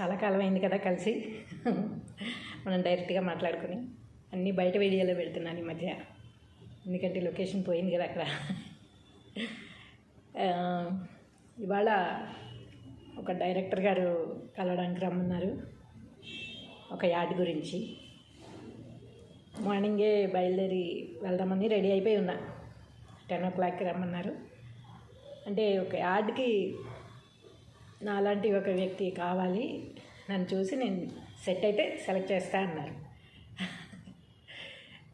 చాలా కాలం అయింది కదా కలిసి. మనం డైరెక్ట్గా మాట్లాడుకుని అన్నీ బయట వీడియోలో పెడుతున్నాను ఈ మధ్య. ఎందుకంటే లొకేషన్ పోయింది కదా అక్కడ. ఇవాళ ఒక డైరెక్టర్ గారు కలవడానికి రమ్మన్నారు. ఒక యాడ్ గురించి. మార్నింగే బయలుదేరి వెళ్దామని రెడీ అయిపోయి ఉన్నా. టెన్ ఓ క్లాక్కి రమ్మన్నారు. అంటే ఒక యాడ్కి నాలాంటి ఒక వ్యక్తి కావాలి. నన్ను చూసి నేను సెట్ అయితే సెలెక్ట్ చేస్తా అన్నారు.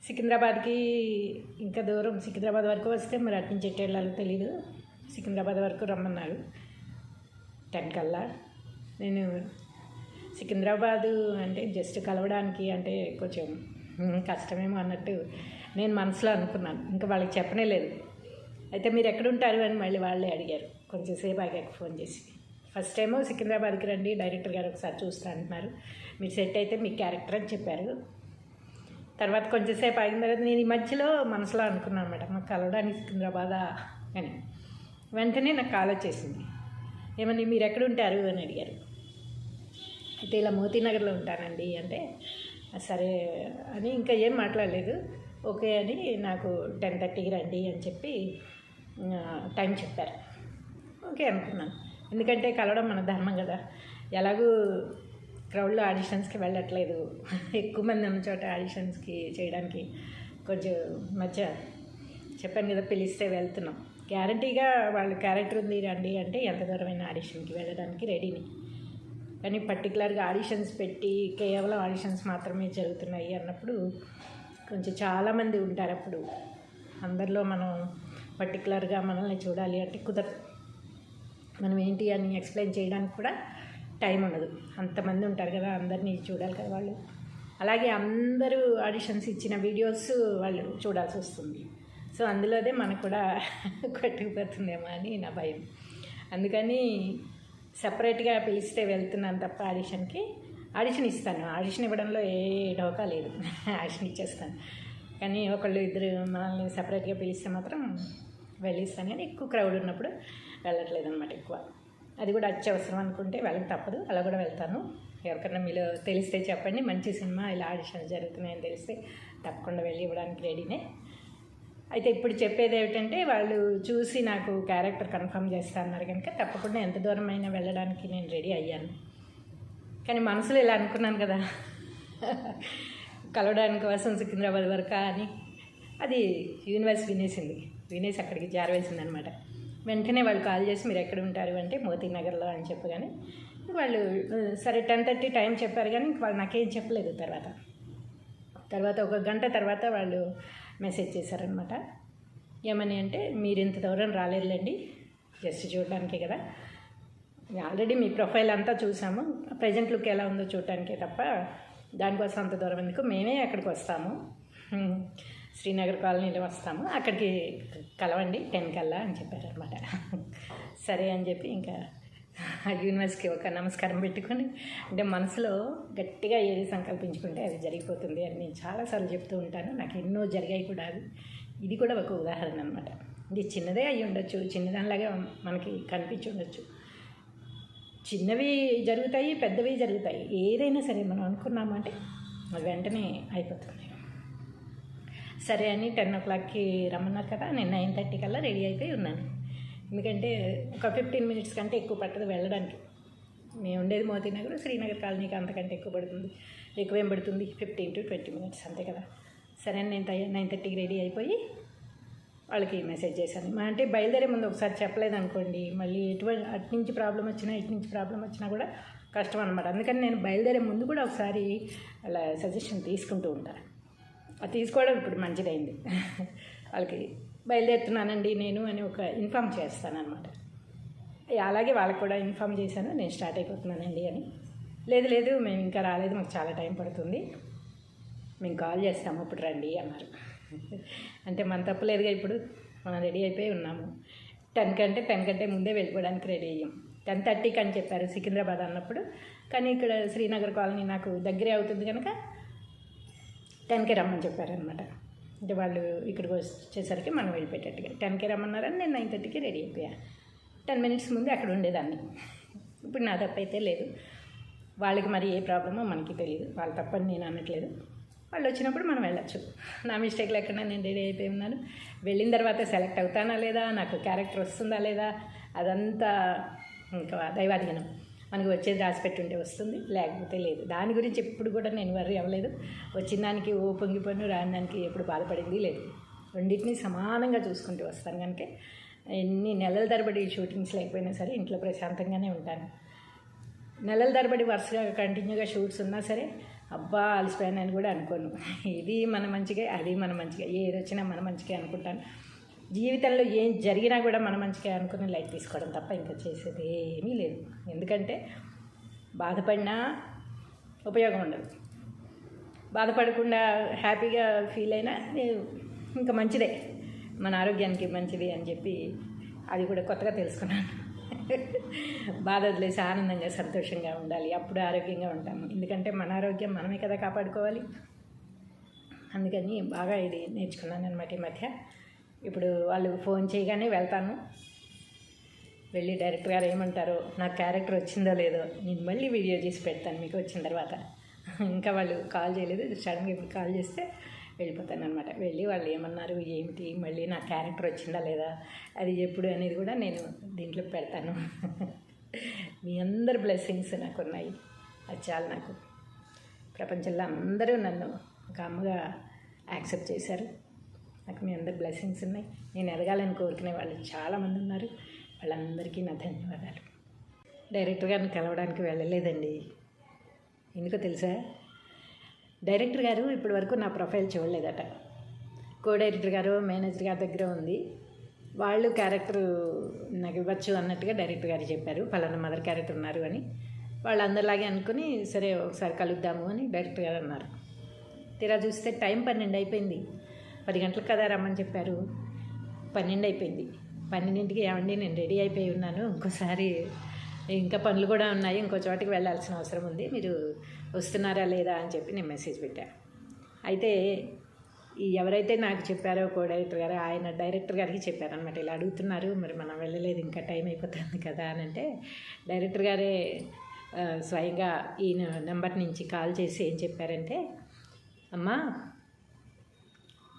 సికింద్రాబాద్కి ఇంకా దూరం. సికింద్రాబాద్ వరకు వస్తే మరి అటు నుంచి ఎటు వెళ్ళాలో తెలీదు. సికింద్రాబాద్ వరకు రమ్మన్నారు. టెన్ కల్లా. నేను సికింద్రాబాదు అంటే జస్ట్ కలవడానికి అంటే కొంచెం కష్టమేమో అన్నట్టు నేను మనసులో అనుకున్నాను. ఇంకా వాళ్ళకి చెప్పనే లేదు. అయితే మీరు ఎక్కడుంటారు అని మళ్ళీ వాళ్ళే అడిగారు. కొంచెం సేపు ఆగాక ఫోన్ చేసి. ఫస్ట్ ఏమో సికింద్రాబాద్కి రండి డైరెక్టర్ గారు ఒకసారి చూస్తా అంటున్నారు. మీరు సెట్ అయితే మీ క్యారెక్టర్ అని చెప్పారు. తర్వాత కొంచెంసేపు ఆగిన తర్వాత నేను ఈ మధ్యలో మనసులో అనుకున్నాను అనమాట మాకు కలవడానికి సికింద్రాబాదా? అని. వెంటనే నాకు కాల్ వచ్చేసింది. ఏమని మీరు ఎక్కడ ఉంటారు? అని అడిగారు. అయితే ఇలా మోతీనగర్లో ఉంటానండి. అంటే సరే అని ఇంకా ఏం మాట్లాడలేదు. ఓకే అని నాకు టెన్ థర్టీకి రండి అని చెప్పి టైం చెప్పారు. ఓకే అనుకున్నాను. ఎందుకంటే కలవడం మన ధర్మం కదా. ఎలాగూ క్రౌడ్లో ఆడిషన్స్కి వెళ్ళట్లేదు. ఎక్కువ మంది ఉన్న చోట ఆడిషన్స్కి చేయడానికి కొంచెం మధ్య చెప్పాను కదా పిలిస్తే వెళ్తున్నాం. గ్యారంటీగా వాళ్ళ క్యారెక్టర్ ఉంది రండి అంటే ఎంత దూరమైన ఆడిషన్కి వెళ్ళడానికి రెడీని కానీ పర్టికులర్గా ఆడిషన్స్ పెట్టి కేవలం ఆడిషన్స్ మాత్రమే జరుగుతున్నాయి అన్నప్పుడు కొంచెం చాలామంది ఉంటారు అప్పుడు. అందరిలో మనం పర్టికులర్గా మనల్ని చూడాలి అంటే కుదరదు. మనం ఏంటి అని ఎక్స్ప్లెయిన్ చేయడానికి కూడా టైం ఉండదు. అంతమంది ఉంటారు కదా అందరినీ చూడాలి కదా వాళ్ళు. అలాగే అందరూ ఆడిషన్స్ ఇచ్చిన వీడియోస్ వాళ్ళు చూడాల్సి వస్తుంది. సో అందులోదే మనకు కూడా కొట్టుకుపోతుందేమో అని నా భయం. అందుకని సపరేట్గా పిలిస్తే వెళ్తున్నాను తప్ప ఆడిషన్కి ఆడిషన్ ఇస్తాను. ఆడిషన్ ఇవ్వడంలో ఏ డోకా లేదు. ఆడిషన్ ఇచ్చేస్తాను. కానీ ఒకళ్ళు ఇద్దరు మనల్ని సపరేట్గా పిలిస్తే మాత్రం వెళ్ళిస్తాను కానీ ఎక్కువ క్రౌడ్ ఉన్నప్పుడు వెళ్ళట్లేదు అనమాట ఎక్కువ. అది కూడా అత్యవసరం అనుకుంటే వెళ్ళక తప్పదు. అలా కూడా వెళ్తాను. ఎవరికన్నా మీలో తెలిస్తే చెప్పండి. మంచి సినిమా ఇలా ఆడిషన్స్ జరుగుతున్నాయని తెలిస్తే తప్పకుండా వెళ్ళి ఇవ్వడానికి రెడీనే అయితే ఇప్పుడు చెప్పేది ఏమిటంటే వాళ్ళు చూసి నాకు క్యారెక్టర్ కన్ఫర్మ్ చేస్తా అన్నారు కనుక తప్పకుండా ఎంత దూరం అయినా వెళ్ళడానికి నేను రెడీ అయ్యాను. కానీ మనసులో ఇలా అనుకున్నాను కదా. కలవడానికి కోసం సికింద్రాబాద్ వరకు అని అది యూనివర్స్ వినేసింది. వినేసి అక్కడికి జారవేసింది అనమాట వెంటనే వాళ్ళు కాల్ చేసి మీరు ఎక్కడ ఉంటారు అంటే మోతీ నగర్లో అని చెప్పగానే వాళ్ళు సరే టెన్ థర్టీ టైం చెప్పారు కానీ ఇంక వాళ్ళు నాకేం చెప్పలేదు తర్వాత. తర్వాత ఒక గంట తర్వాత వాళ్ళు మెసేజ్ చేశారనమాట. ఏమని అంటే మీరు ఇంత దూరం రాలేదులేండి జస్ట్ చూడడానికే కదా. ఆల్రెడీ మీ ప్రొఫైల్ అంతా చూసాము. ప్రజెంట్ లుక్ ఎలా ఉందో చూడటానికే తప్ప దానికోసం అంత దూరం ఎందుకు? మేమే అక్కడికి వస్తాము. శ్రీనగర్ కాలనీలో వస్తాము. అక్కడికి కలవండి. టెన్ కల్లా అని చెప్పారనమాట సరే అని చెప్పి ఇంకా యూనివర్స్కి ఒక నమస్కారం పెట్టుకొని అంటే మనసులో గట్టిగా ఏది సంకల్పించుకుంటే అది జరిగిపోతుంది అని నేను చాలాసార్లు చెప్తూ ఉంటాను. నాకు ఎన్నో జరిగాయి కూడా అది ఇది కూడా ఒక ఉదాహరణ అనమాట ఇది చిన్నదే అయి ఉండొచ్చు చిన్నదానిలాగా మనకి కనిపించి ఉండొచ్చు. చిన్నవి జరుగుతాయి పెద్దవి జరుగుతాయి. ఏదైనా సరే మనం అనుకున్నామంటే వెంటనే అయిపోతుంది సరే అని టెన్ ఓ క్లాక్కి రమ్మన్నారు కదా నేను నైన్ థర్టీ కల్లా రెడీ అయిపోయి ఉన్నాను. ఎందుకంటే ఒక ఫిఫ్టీన్ మినిట్స్ కంటే ఎక్కువ పట్టదు వెళ్ళడానికి. మేము ఉండేది మోతీనగర్ శ్రీనగర్ కాలనీకి అంతకంటే ఎక్కువ పడుతుంది. ఎక్కువేం పడుతుంది? ఫిఫ్టీన్ టు ట్వంటీ మినిట్స్ అంతే కదా. సరే అని నేను నైన్ థర్టీకి రెడీ అయిపోయి వాళ్ళకి మెసేజ్ చేశాను. మా అంటే బయలుదేరే ముందు ఒకసారి చెప్పలేదు అనుకోండి మళ్ళీ ఎటువంటి అటు నుంచి ప్రాబ్లం వచ్చినా ఇటు నుంచి ప్రాబ్లం వచ్చినా కూడా కష్టం అనమాట అందుకని నేను బయలుదేరే ముందు కూడా ఒకసారి అలా సజెషన్ తీసుకుంటూ ఉంటాను. అది తీసుకోవడం ఇప్పుడు మంచిదైంది. వాళ్ళకి బయలుదేరుతున్నానండి నేను అని ఒక ఇన్ఫామ్ చేస్తాను అనమాట అలాగే వాళ్ళకి కూడా ఇన్ఫామ్ చేశాను నేను స్టార్ట్ అయిపోతున్నానండి అని. లేదు లేదు మేము ఇంకా రాలేదు మాకు చాలా టైం పడుతుంది. మేము కాల్ చేస్తాము ఇప్పుడు రండి అన్నారు. అంటే మన తప్పలేదుగా ఇప్పుడు మనం రెడీ అయిపోయి ఉన్నాము. టెన్ కంటే టెన్ కంటే ముందే వెళ్ళిపోవడానికి రెడీ అయ్యాం. టెన్ థర్టీకి అని చెప్పారు సికింద్రాబాద్ అన్నప్పుడు. కానీ ఇక్కడ శ్రీనగర్ కాలనీ నాకు దగ్గరే అవుతుంది కనుక టెన్కే రమ్మని చెప్పారనమాట అంటే వాళ్ళు ఇక్కడికి వచ్చేసరికి మనం వెళ్ళిపోయేటట్టుగా. టెన్కే రమ్మన్నారని నేను నైన్ థర్టీకి రెడీ అయిపోయా. టెన్ మినిట్స్ ముందు అక్కడ ఉండేదాన్ని. ఇప్పుడు నా తప్పైతే లేదు. వాళ్ళకి మరి ఏ ప్రాబ్లమో మనకి తెలియదు వాళ్ళు తప్పని నేను అనట్లేదు. వాళ్ళు వచ్చినప్పుడు మనం వెళ్ళొచ్చు. నా మిస్టేక్ లేకుండా నేను రెడీ అయిపోయి ఉన్నాను. వెళ్ళిన తర్వాత సెలెక్ట్ అవుతానా లేదా? నాకు క్యారెక్టర్ వస్తుందా లేదా? అదంతా ఇంకా దైవాధీనం మనకు వచ్చేది రాసిపెట్టుంటే వస్తుంది లేకపోతే లేదు. దాని గురించి ఎప్పుడు కూడా నేను వర్రీ అవ్వలేదు. వచ్చిన దానికి ఓ పొంగిపోను రాని దానికి ఎప్పుడు బాధపడింది లేదు. రెండింటిని సమానంగా చూసుకుంటూ వస్తాను కనుక ఎన్ని నెలల తరబడి షూటింగ్స్ లేకపోయినా సరే ఇంట్లో ప్రశాంతంగానే ఉంటాను. నెలల తరబడి వరుసగా కంటిన్యూగా షూట్స్ ఉన్నా సరే అబ్బా అలసిపోయానని కూడా అనుకోను. ఇది మన మంచిగా అది మన మంచిగా ఏది వచ్చినా మన మంచిగా అనుకుంటాను. జీవితంలో ఏం జరిగినా కూడా మన మంచిగా అనుకుని లైట్ తీసుకోవడం తప్ప ఇంకా చేసేది ఏమీ లేదు. ఎందుకంటే బాధపడినా ఉపయోగం ఉండదు. బాధపడకుండా హ్యాపీగా ఫీల్ అయినా నేను ఇంకా మంచిదే. మన ఆరోగ్యానికి మంచిది అని చెప్పి అది కూడా కొత్తగా తెలుసుకున్నాను. బాధ వదిలేసి ఆనందంగా సంతోషంగా ఉండాలి. అప్పుడు ఆరోగ్యంగా ఉంటాము. ఎందుకంటే మన ఆరోగ్యం మనమే కదా కాపాడుకోవాలి. అందుకని బాగా ఇది నేర్చుకున్నాను అనమాట ఈ మధ్య. ఇప్పుడు వాళ్ళు ఫోన్ చేయగానే వెళ్తాను. వెళ్ళి డైరెక్టర్ గారు ఏమంటారో నా క్యారెక్టర్ వచ్చిందో లేదో నేను మళ్ళీ వీడియో చేసి పెడతాను మీకు వచ్చిన తర్వాత. ఇంకా వాళ్ళు కాల్ చేయలేదు సడన్గా ఇప్పుడు కాల్ చేస్తే వెళ్ళిపోతాను అనమాట వెళ్ళి వాళ్ళు ఏమన్నారు ఏమిటి మళ్ళీ నా క్యారెక్టర్ వచ్చిందా లేదా అది ఎప్పుడు అనేది కూడా నేను దీంట్లో పెడతాను. మీ అందరి బ్లెస్సింగ్స్ నాకు ఉన్నాయి అది చాలు నాకు. ప్రపంచంలో అందరూ నన్ను ఒక అమ్మగా యాక్సెప్ట్ చేశారు. నాకు మీ అందరి బ్లెస్సింగ్స్ ఉన్నాయి. నేను ఎదగాలని కోరుకునే వాళ్ళు చాలామంది ఉన్నారు. వాళ్ళందరికీ నా ధన్యవాదాలు. డైరెక్టర్ గారిని కలవడానికి వెళ్ళలేదండి. ఎందుకో తెలుసా? డైరెక్టర్ గారు ఇప్పటి వరకు నా ప్రొఫైల్ చూడలేదట. కో డైరెక్టర్ గారు మేనేజర్ గారి దగ్గర ఉంది. వాళ్ళు క్యారెక్టర్ నాకు ఇవ్వచ్చు అన్నట్టుగా డైరెక్టర్ గారు చెప్పారు. ఫలానా మదర్ క్యారెక్టర్ ఉన్నారు అని. వాళ్ళు అందరిలాగే అనుకుని సరే ఒకసారి కలుద్దాము అని డైరెక్టర్ గారు అన్నారు. తీరా చూస్తే టైం పన్నెండు అయిపోయింది. పది గంటలకు కదా రమ్మని చెప్పారు. పన్నెండు అయిపోయింది. పన్నెండింటికి ఏమండి నేను రెడీ అయిపోయి ఉన్నాను. ఇంకోసారి ఇంకా పనులు కూడా ఉన్నాయి. ఇంకో చోటికి వెళ్ళాల్సిన అవసరం ఉంది. మీరు వస్తున్నారా లేదా అని చెప్పి నేను మెసేజ్ పెట్టాను అయితే ఎవరైతే నాకు చెప్పారో కో డైరెక్టర్ గారు ఆయన డైరెక్టర్ గారికి చెప్పారనమాట ఇలా అడుగుతున్నారు మరి మనం వెళ్ళలేదు ఇంకా టైం అయిపోతుంది కదా అని అంటే డైరెక్టర్ గారే స్వయంగా ఈ నెంబర్ నుంచి కాల్ చేసి ఏం చెప్పారంటే అమ్మా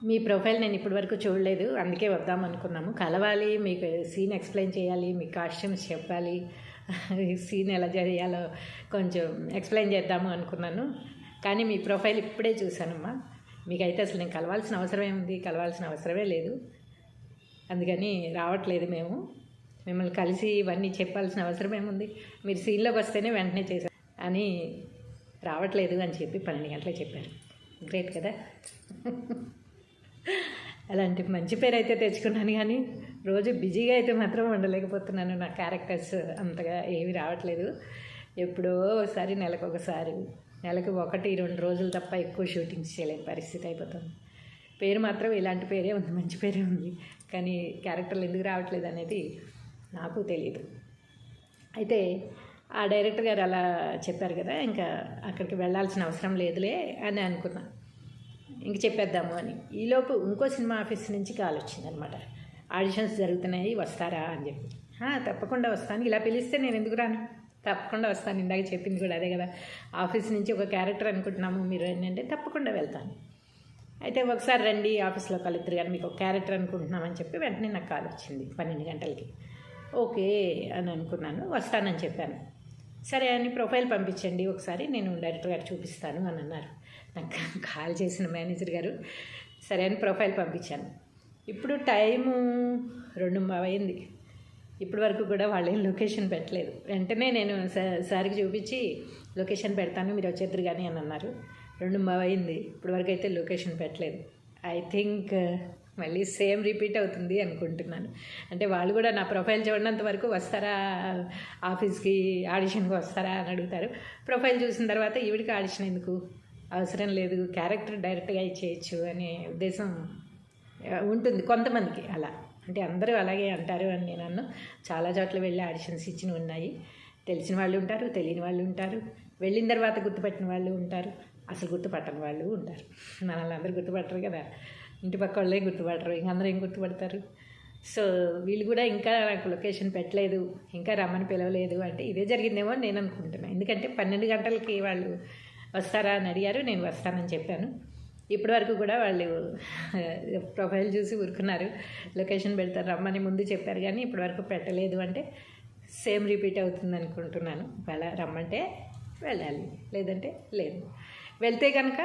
మీ ప్రొఫైల్ నేను ఇప్పటివరకు చూడలేదు అందుకే వద్దాం అనుకున్నాము. కలవాలి మీకు సీన్ ఎక్స్ప్లెయిన్ చేయాలి మీ కాస్ట్యూమ్స్ చెప్పాలి సీన్ ఎలా చేయాలో కొంచెం ఎక్స్ప్లెయిన్ చేద్దాము అనుకున్నాను. కానీ మీ ప్రొఫైల్ ఇప్పుడే చూశానమ్మా. మీకైతే అసలు నేను కలవాల్సిన అవసరం ఏముంది కలవాల్సిన అవసరమే లేదు. అందుకని రావట్లేదు మేము. మిమ్మల్ని కలిసి ఇవన్నీ చెప్పాల్సిన అవసరం ఏముంది మీరు సీన్లోకి వస్తేనే వెంటనే చేశారు అని రావట్లేదు అని చెప్పి పన్నెండు గంటలకు చెప్పారు. గ్రేట్ కదా? అలాంటి మంచి పేరు అయితే తెచ్చుకున్నాను కానీ రోజు బిజీగా అయితే మాత్రం ఉండలేకపోతున్నాను. నా క్యారెక్టర్స్ అంతగా ఏమీ రావట్లేదు. ఎప్పుడో ఒకసారి నెలకు ఒకసారి నెలకు ఒకటి రెండు రోజులు తప్ప ఎక్కువ షూటింగ్స్ చేయలేని పరిస్థితి అయిపోతుంది. పేరు మాత్రం ఇలాంటి పేరే ఉంది మంచి పేరే ఉంది. కానీ క్యారెక్టర్లు ఎందుకు రావట్లేదు అనేది నాకు తెలియదు అయితే ఆ డైరెక్టర్ గారు అలా చెప్పారు కదా ఇంకా అక్కడికి వెళ్ళాల్సిన అవసరం లేదులే అని అనుకున్నాను ఇంక చెప్పేద్దాము అని. ఈలోపు ఇంకో సినిమా ఆఫీస్ నుంచి కాల్ వచ్చిందనమాట. ఆడిషన్స్ జరుగుతున్నాయి వస్తారా అని చెప్పి. తప్పకుండా వస్తాను. ఇలా పిలిస్తే నేను ఎందుకు రాను? తప్పకుండా వస్తాను. ఇందాక చెప్పింది కూడా అదే కదా. ఆఫీస్ నుంచి ఒక క్యారెక్టర్ అనుకుంటున్నాము మీరు ఏంటంటే తప్పకుండా వెళ్తాను. అయితే ఒకసారి రండి ఆఫీస్లో కలుద్దరు కానీ మీకు ఒక క్యారెక్టర్ అనుకుంటున్నామని చెప్పి వెంటనే నాకు కాల్ వచ్చింది పన్నెండు గంటలకి. ఓకే అని అనుకున్నాను. వస్తానని చెప్పాను. సరే అని ప్రొఫైల్ పంపించండి. ఒకసారి నేను డైరెక్టర్ గారు చూపిస్తాను అని అన్నారు. నాకు కాల్ చేసిన మేనేజర్ గారు సరే అని ప్రొఫైల్ పంపించాను. ఇప్పుడు టైము రెండు అయింది. ఇప్పటి వరకు కూడా వాళ్ళు ఏం లొకేషన్ పెట్టలేదు. వెంటనే నేను సార్కి చూపించి లొకేషన్ పెడతాను మీరు వచ్చేద్దరు కానీ అని అన్నారు. రెండు అయింది. ఇప్పటి వరకు అయితే లొకేషన్ పెట్టలేదు. ఐ థింక్ మళ్ళీ సేమ్ రిపీట్ అవుతుంది అనుకుంటున్నాను. అంటే వాళ్ళు కూడా నా ప్రొఫైల్ చూడనంత వరకు వస్తారా ఆఫీస్కి ఆడిషన్కి వస్తారా అని అడుగుతారు. ప్రొఫైల్ చూసిన తర్వాత ఈవిడికి ఆడిషన్ ఎందుకు? అవసరం లేదు క్యారెక్టర్ డైరెక్ట్గా ఇచ్చేయచ్చు అనే ఉద్దేశం ఉంటుంది కొంతమందికి అలా. అంటే అందరూ అలాగే అంటారు అని నేను అన్ను. చాలా చోట్ల వెళ్ళి ఆడిషన్స్ ఇచ్చిన ఉన్నాయి. తెలిసిన వాళ్ళు ఉంటారు తెలియని వాళ్ళు ఉంటారు. వెళ్ళిన తర్వాత గుర్తుపట్టిన వాళ్ళు ఉంటారు. అసలు గుర్తుపట్టని వాళ్ళు ఉంటారు. మనల్ని అందరూ గుర్తుపట్టరు కదా. ఇంటి పక్క వాళ్ళే గుర్తుపట్టరు ఇంక అందరూ ఏం గుర్తుపడతారు? సో వీళ్ళు కూడా ఇంకా నాకు లొకేషన్ పెట్టలేదు ఇంకా రమ్మని పిలవలేదు అంటే ఇదే జరిగిందేమో అని నేను అనుకుంటున్నాను ఎందుకంటే పన్నెండు గంటలకి వాళ్ళు వస్తారా అని అడిగారు. నేను వస్తానని చెప్పాను. ఇప్పటి వరకు కూడా వాళ్ళు ప్రొఫైల్ చూసి ఊరుకున్నారు. లొకేషన్ పెడతారు రమ్మని ముందు చెప్పారు కానీ ఇప్పటి వరకు పెట్టలేదు అంటే సేమ్ రిపీట్ అవుతుంది అనుకుంటున్నాను. అలా రమ్మంటే వెళ్ళాలి లేదంటే లేదు. వెళ్తే కనుక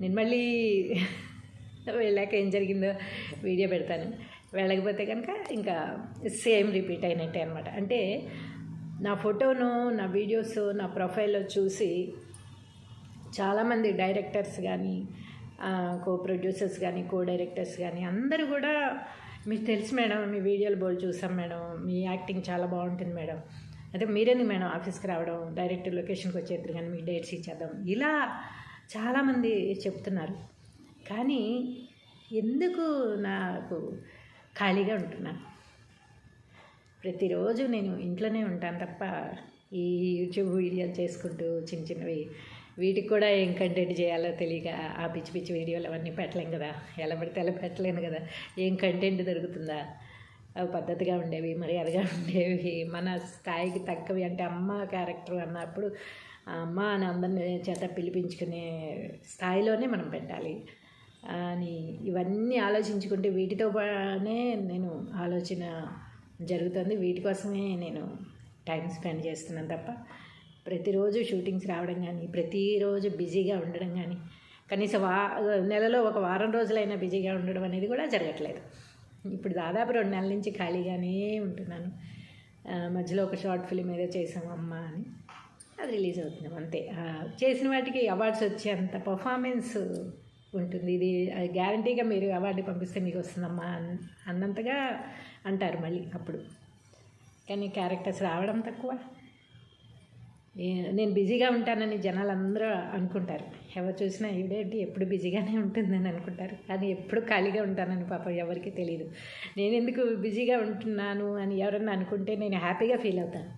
నేను మళ్ళీ వెళ్ళాక ఏం జరిగిందో వీడియో పెడతాను. వెళ్ళకపోతే కనుక ఇంకా సేమ్ రిపీట్ అయినట్టే అనమాట అంటే నా ఫోటోను నా వీడియోస్ నా ప్రొఫైల్లో చూసి చాలామంది డైరెక్టర్స్ కానీ కో ప్రొడ్యూసర్స్ కానీ కో డైరెక్టర్స్ కానీ అందరూ కూడా మీకు తెలుసు మేడం మీ వీడియోలు బోల్ చూసాం మేడం మీ యాక్టింగ్ చాలా బాగుంటుంది మేడం. అదే మీరేంది మేడం ఆఫీస్కి రావడం డైరెక్ట్ లొకేషన్కి వచ్చేద్దరు కానీ మీ డేట్స్ ఇచ్చేద్దాం ఇలా చాలామంది చెప్తున్నారు. కానీ ఎందుకు నాకు ఖాళీగా ఉంటున్నాను ప్రతిరోజు నేను ఇంట్లోనే ఉంటాను తప్ప ఈ యూట్యూబ్ వీడియోలు చేసుకుంటూ చిన్న చిన్నవి వీటికి కూడా ఏం కంటెంట్ చేయాలో తెలియక ఆ పిచ్చి పిచ్చి వీడియోలు అవన్నీ పెట్టలేం కదా. ఎలా పడితే అలా పెట్టలేను కదా. ఏం కంటెంట్ దొరుకుతుందా? అవి పద్ధతిగా ఉండేవి మర్యాదగా ఉండేవి? మన స్థాయికి తగ్గవి అంటే అమ్మ క్యారెక్టర్ అన్నప్పుడు అమ్మ అని అందరిని చేత పిలిపించుకునే స్థాయిలోనే మనం పెట్టాలి. అని ఇవన్నీ ఆలోచించుకుంటే వీటితో పానే నేను ఆలోచన జరుగుతుంది. వీటి కోసమే నేను టైం స్పెండ్ చేస్తున్నాను తప్ప ప్రతిరోజు షూటింగ్స్ రావడం కానీ ప్రతిరోజు బిజీగా ఉండడం కానీ కనీసం వా నెలలో ఒక వారం రోజులైనా బిజీగా ఉండడం అనేది కూడా జరగట్లేదు. ఇప్పుడు దాదాపు రెండు నెలల నుంచి ఖాళీగానే ఉంటున్నాను. మధ్యలో ఒక షార్ట్ ఫిలిం ఏదో చేసాము అమ్మ అని. అది రిలీజ్ అవుతుంది అంతే. చేసిన వాటికి అవార్డ్స్ వచ్చేంత పర్ఫార్మెన్స్ ఉంటుంది. ఇది గ్యారంటీగా మీరు అవార్డు పంపిస్తే మీకు వస్తుందమ్మా అన్- అన్నంతగా అంటారు మళ్ళీ అప్పుడు. కానీ క్యారెక్టర్స్ రావడం తక్కువ. నేను బిజీగా ఉంటానని జనాలు అందరూ అనుకుంటారు. ఎవరు చూసినా ఈవిడేంటి ఎప్పుడు బిజీగానే ఉంటుందని అనుకుంటారు. కానీ ఎప్పుడు ఖాళీగా ఉంటానని పాపం ఎవరికి తెలియదు నేను ఎందుకు బిజీగా ఉంటున్నాను అని ఎవరన్నా అనుకుంటే నేను హ్యాపీగా ఫీల్ అవుతాను.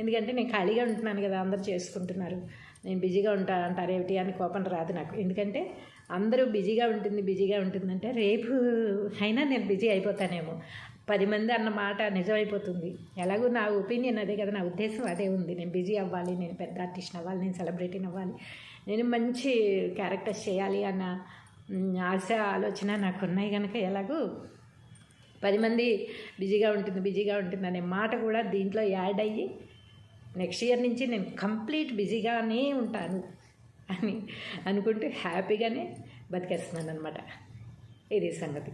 ఎందుకంటే నేను ఖాళీగా ఉంటున్నాను కదా అందరూ చేసుకుంటున్నారు. నేను బిజీగా ఉంటా అంటారేమిటి అని కోపం రాదు నాకు. ఎందుకంటే అందరూ బిజీగా ఉంటుంది బిజీగా ఉంటుందంటే రేపు అయినా నేను బిజీ అయిపోతానేమో. పది మంది అన్న మాట నిజమైపోతుంది. ఎలాగో నా ఒపీనియన్ అదే కదా నా ఉద్దేశం అదే ఉంది. నేను బిజీ అవ్వాలి నేను పెద్ద ఆర్టిస్ట్ అవ్వాలి నేను సెలబ్రిటీని అవ్వాలి. నేను మంచి క్యారెక్టర్స్ చేయాలి అన్న ఆశ ఆలోచన నాకు ఉన్నాయి కనుక ఎలాగో పది మంది బిజీగా ఉంటుంది బిజీగా ఉంటుంది అనే మాట కూడా దీంట్లో యాడ్ అయ్యి నెక్స్ట్ ఇయర్ నుంచి నేను కంప్లీట్ బిజీగానే ఉంటాను అని అనుకుంటూ హ్యాపీగానే బతికేస్తున్నాను అనమాట ఇది సంగతి.